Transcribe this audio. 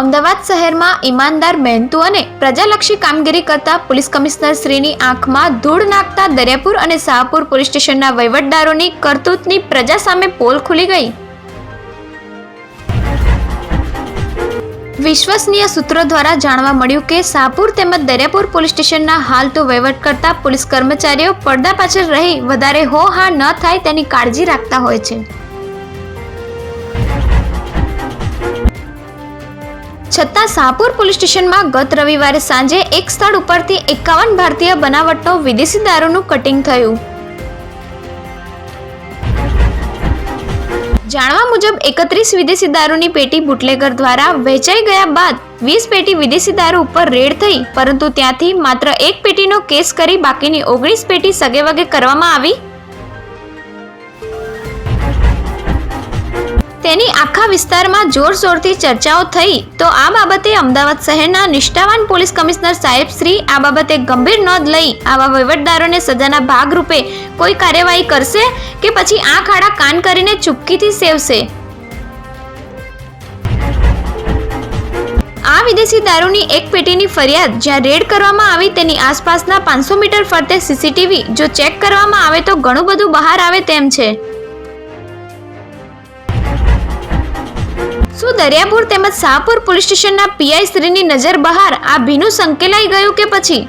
અમદાવાદ શહેરમાં ઈમાનદાર મહેનતુ અને પ્રજાલક્ષી કામગીરી કરતા પોલીસ કમિશનર શ્રીની આંખમાં ધૂળ નાખતા દરિયાપુર અને શાહપુર પોલીસ સ્ટેશનના વહીવટદારોની કરતૂતની પ્રજા સામે પોલ ખુલી ગઈ. વિશ્વસનીય સૂત્રો દ્વારા જાણવા મળ્યું કે શાહપુર તેમજ દરિયાપુર પોલીસ સ્ટેશનના હાલ તો વહીવટ કરતા પોલીસ કર્મચારીઓ પડદા પાછળ રહી વધારે હો હા ન થાય તેની કાળજી રાખતા હોય છે. છતાં શાહપુર પોલીસ સ્ટેશનમાં ગત રવિવારે સાંજે એક સ્થળ ઉપરથી એકાવન ભારતીય બનાવટનો વિદેશી દારૂનું કટિંગ થયું. જાણવા મુજબ એકત્રીસ વિદેશી દારૂની પેટી બુટલેગર દ્વારા વહેંચાઈ ગયા બાદ વીસ પેટી વિદેશી દારૂ ઉપર રેડ થઈ, પરંતુ ત્યાંથી માત્ર એક પેટીનો કેસ કરી બાકીની ઓગણીસ પેટી સગેવગે કરવામાં આવી. તેની આખા વિસ્તારમાં જોરશોરથી ચર્ચાઓ થઈ. તો આ બાબતે અમદાવાદ શહેરના નિષ્ઠાવાન પોલીસ કમિશનર સાહેબ શ્રી આ બાબતે ગંભીર નોંધ લઈ આવા વહીવટદારોને સજાના ભાગરૂપે કોઈ કાર્યવાહી કરશે કે પછી આંખ આડા કાન કરીને ચૂપકીથી સેવશે? આ વિદેશી દારૂની એક પેટીની ફરિયાદ જ્યાં રેડ કરવામાં આવી તેની આસપાસના પાંચસો મીટર ફરતે સીસીટીવી જો ચેક કરવામાં આવે તો ઘણું બધું બહાર આવે તેમ છે. શું દરિયાપુર તેમજ શાહપુર પોલીસ સ્ટેશનના પીઆઈ શ્રીની નજર બહાર? આ ભીનું સંકેલાઈ ગયું કે પછી?